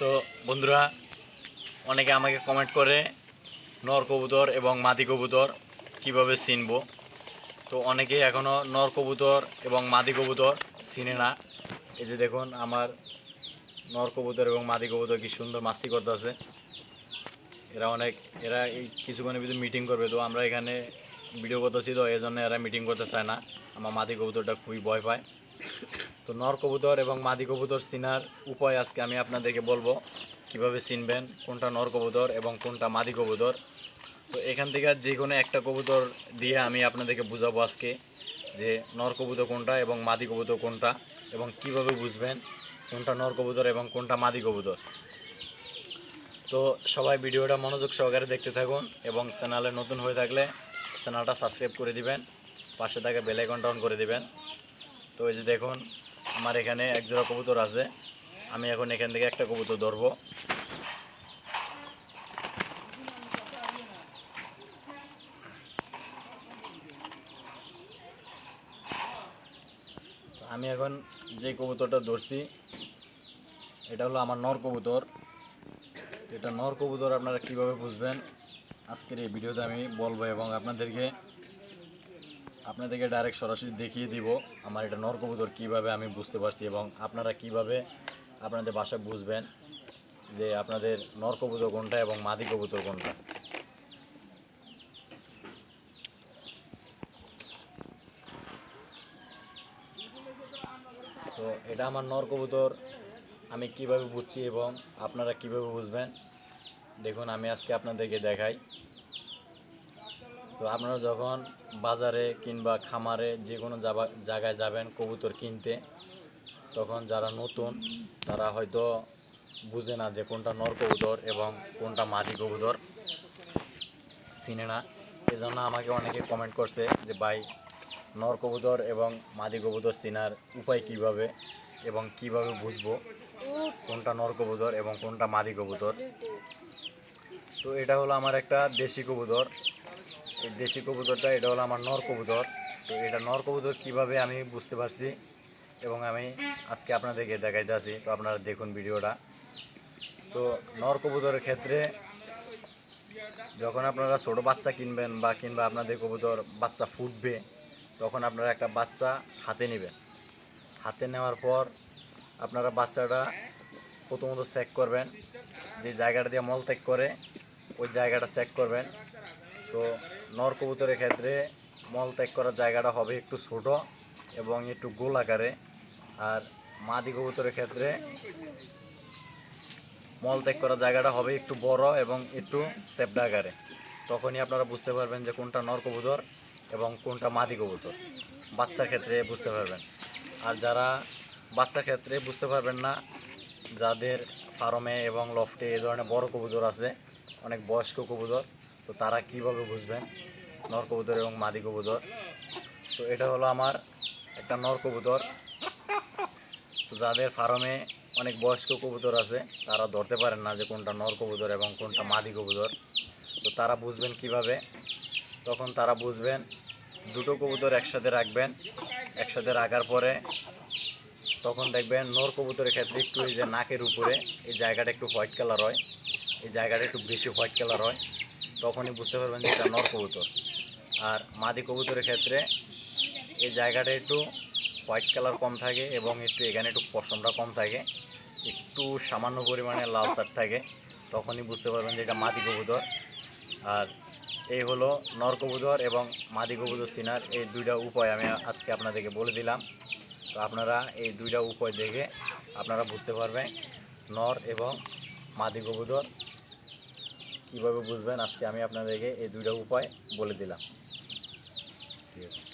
তো বন্ধুরা, অনেকে আমাকে কমেন্ট করে, নর কবুতর এবং মাদি কবুতর কীভাবে চিনব তো অনেকেই এখনও নর কবুতর এবং মাদি কবুতর চিনে না। এই যে দেখুন, আমার নর কবুতর এবং মাদি কবুতর কি সুন্দর মাস্তি করতেছে। এরা অনেক, এরা এই কিছুক্ষণের ভিতরে মিটিং করবে। তো আমরা এখানে ভিডিও করতেছি তো এই জন্য এরা মিটিং করতে চায় না। আমার মাদি কবুতরটা খুবই ভয় পায়। তো নর কবুতর এবং মাদি কবুতর চিনার উপায় আজকে আমি আপনাদেরকে বলব। কীভাবে চিনবেন কোনটা নর কবুতর এবং কোনটা মাদি কবুতর? তো এখান থেকে যে কোনো একটা কবুতর দিয়ে আমি আপনাদেরকে বুঝাবো আজকে যে নর কবুতর কোনটা এবং মাদি কবুতর কোনটা এবং কীভাবে বুঝবেন কোনটা নর কবুতর এবং কোনটা মাদি কবুতর। তো সবাই ভিডিওটা মনোযোগ সহকারে দেখতে থাকুন এবং চ্যানেলে নতুন হয়ে থাকলে চ্যানেলটা সাবস্ক্রাইব করে দিবেন, পাশে থাকা বেল আইকনটা করে দিবেন। তো এই যে দেখুন, আমার এখানে এক জোড়া কবুতর আছে। আমি এখন এখান থেকে একটা কবুতর ধরবো। আমি এখন যে কবুতরটা ধরছি, এটা হলো আমার নর কবুতর। এটা নর কবুতর আপনারা কীভাবে বুঝবেন? আজকের এই ভিডিওতে আমি বলব এবং আপনাদেরকে আপনাদেরকে ডাইরেক্ট সরাসরি দেখিয়ে দিব আমার এটা নর কবুতর কীভাবে আমি বুঝতে পারছি এবং আপনারা কীভাবে আপনাদের বাসা বুঝবেন যে আপনাদের নর কবুতর কোনটা এবং মাদি কবুতর কোনটা। তো এটা আমার নর কবুতর আমি কীভাবে বুঝছি এবং আপনারা কীভাবে বুঝবেন, দেখুন আমি আজকে আপনাদেরকে দেখাই। তো আপনারা যখন বাজারে কিংবা খামারে যে কোনো জায়গায় যাবেন কবুতর কিনতে, তখন যারা নতুন, তারা হয়তো বুঝে না যে কোনটা নর কবুতর এবং কোনটা মাদি কবুতর। চিনে না। এজন্য আমাকে অনেকে কমেন্ট করছে যে, ভাই, নর কবুতর এবং মাদি কবুতর চেনার উপায় কীভাবে এবং কীভাবে বুঝব কোনটা নর কবুতর এবং কোনটা মাদি কবুতর? তো এটা হলো আমার একটা দেশি কবুতর। দেশি কবুতরটা, এটা হলো আমার নর কবুতর। তো এটা নর কবুতর কীভাবে আমি বুঝতে পারছি এবং আমি আজকে আপনাদেরকে দেখাইতে আসি। তো আপনারা দেখুন ভিডিওটা। তো নর কবুতরের ক্ষেত্রে যখন আপনারা ছোট বাচ্চা কিনবেন বা কিংবা আপনাদের কবুতর বাচ্চা ফুটবে, তখন আপনারা একটা বাচ্চা হাতে নেবেন। হাতে নেওয়ার পর আপনারা বাচ্চাটা প্রথমত চেক করবেন। যে জায়গাটা দিয়ে মলত্যাগ করে, ওই জায়গাটা চেক করবেন। তো নর কবুতরের ক্ষেত্রে মল ত্যাগ করার জায়গাটা হবে একটু ছোট এবং একটু গোল আকারে। আর মাদি কবুতরের ক্ষেত্রে মল ত্যাগ করার জায়গাটা হবে একটু বড় এবং একটু সেপডা আকারে। তখনই আপনারা বুঝতে পারবেন যে কোনটা নর কবুতর এবং কোনটা মাদি কবুতর। বাচ্চার ক্ষেত্রে বুঝতে পারবেন। আর যারা বাচ্চার ক্ষেত্রে বুঝতে পারবেন না, যাদের ফার্মে এবং লফটে এই ধরনের বড় কবুতর আছে, অনেক বয়স্ক কবুতর তো তারা কীভাবে বুঝবেন নর কবুতর এবং মাদি কবুতর। তো এটা হলো আমার একটা নর কবুতর। তো যাদের ফার্মে অনেক বয়স্ক কবুতর আছে, তারা ধরতে পারেন না যে কোনটা নর কবুতর এবং কোনটা মাদি কবুতর। তো তারা বুঝবেন কীভাবে? তখন তারা বুঝবেন, দুটো কবুতর একসাথে রাখবেন। একসাথে রাখার পরে তখন দেখবেন নর কবুতরের ক্ষেত্রে একটু এই যে নাকের উপরে, এই জায়গাটা একটু হোয়াইট কালার হয়। এই জায়গাটা একটু বেশি হোয়াইট কালার হয়। তখনই বুঝতে পারবেন যে এটা নর কবুতর। আর মাদি কবুতরের ক্ষেত্রে এই জায়গাটা একটু হোয়াইট কালার কম থাকে এবং একটু এখানে একটু পশমটা কম থাকে, একটু সামান্য পরিমাণে লাল চাট থাকে, তখনই বুঝতে পারবেন যে এটা মাদি কবুতর। আর এই হলো নর কবুতর এবং মাদি কবুতর চিনার এই দুইটা উপায় আমি আজকে আপনাদেরকে বলে দিলাম। তো আপনারা এই দুইটা উপায় দেখে আপনারা বুঝতে পারবেন নর এবং মাদি কবুতর। কীভাবে বুঝবেন? আজকে আমি আপনাদেরকে এই দুইটা উপায় বলে দিলাম। ঠিক আছে?